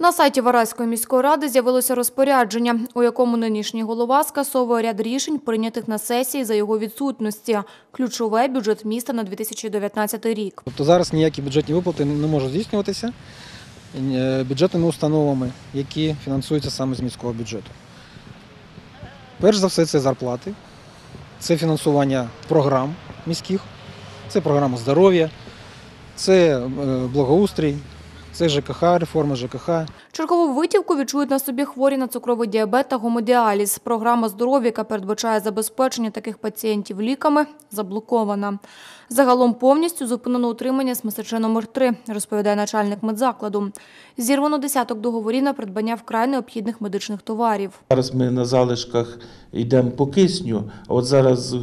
На сайті Вараської міської ради з'явилося розпорядження, у якому нинішній голова скасовує ряд рішень, прийнятих на сесії за його відсутності. Ключове – бюджет міста на 2019 рік. Тобто зараз ніякі бюджетні виплати не можуть здійснюватися е, бюджетними установами, які фінансуються саме з міського бюджету. Перш за все, це зарплати, це фінансування програм міських, це програма здоров'я, це е, благоустрій, це ЖКХ, реформа ЖКХ. Чергову витівку відчують на собі хворі на цукровий діабет та гомодіаліз. Програма здоров'я, яка передбачає забезпечення таких пацієнтів ліками, заблокована. Загалом повністю зупинено утримання СМСЧ номер 3 розповідає начальник медзакладу. Зірвано десяток договорів на придбання вкрай необхідних медичних товарів. Зараз ми на залишках йдемо по кисню, а от зараз е,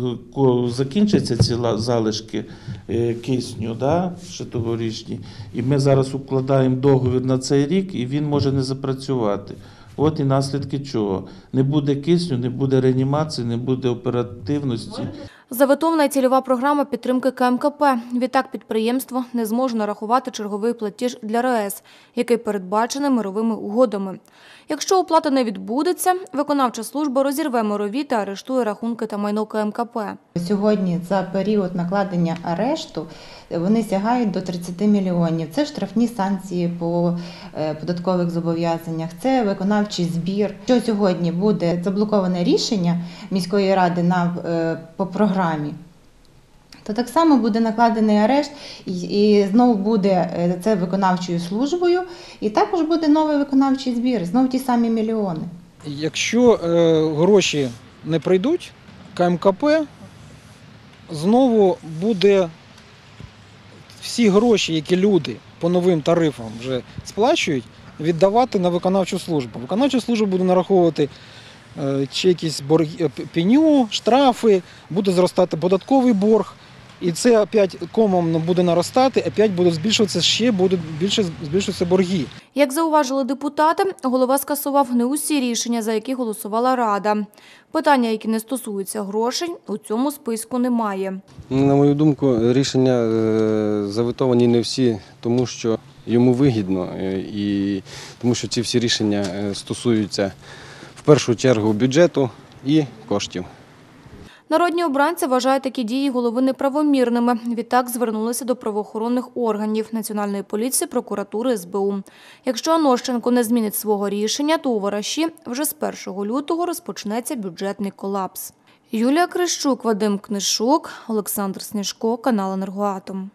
закінчаться ці залишки е, кисню, да, ще тогорічні, і ми зараз укладаємо договір на цей рік, і він може не запрацювати. От і наслідки чого. Не буде кисню, не буде реанімації, не буде оперативності. Заветована цільова програма підтримки КМКП. Відтак підприємство не зможе нарахувати черговий платіж для РАЕС, який передбачений мировими угодами. Якщо оплата не відбудеться, виконавча служба розірве мирові та арештує рахунки та майно КМКП. Сьогодні за період накладення арешту вони сягають до 30 мільйонів. Це штрафні санкції по е, податкових зобов'язаннях, це виконавчий збір. Що сьогодні буде заблоковане рішення міської ради на е, по. То так само буде накладений арешт, і, і знову буде е, це виконавчою службою, і також буде новий виконавчий збір, знову ті самі мільйони. Якщо е, гроші не прийдуть, КМКП знову буде всі гроші, які люди по новим тарифам вже сплачують, віддавати на виконавчу службу. Виконавча служба буде нараховувати чи якісь борги, е, пеню, штрафи, буде зростати податковий борг. І це опять комом буде наростати, опять буде збільшуватися ще будуть більше збільшуватися борги. Як зауважили депутати, голова скасував не усі рішення, за які голосувала Рада. Питання, які не стосуються грошей, у цьому списку немає. На мою думку, рішення е, заветовані не всі, тому що йому вигідно, е, і тому що ці всі рішення е, стосуються першу чергу бюджету і коштів. Народні обранці вважають такі дії голови неправомірними. Відтак звернулися до правоохоронних органів Національної поліції, прокуратури, СБУ. Якщо Анощенко не змінить свого рішення, то у Вараші вже з 1 лютого розпочнеться бюджетний колапс. Юлія Крищук, Вадим Книшук, Олександр Сніжко, канал «Енергоатом».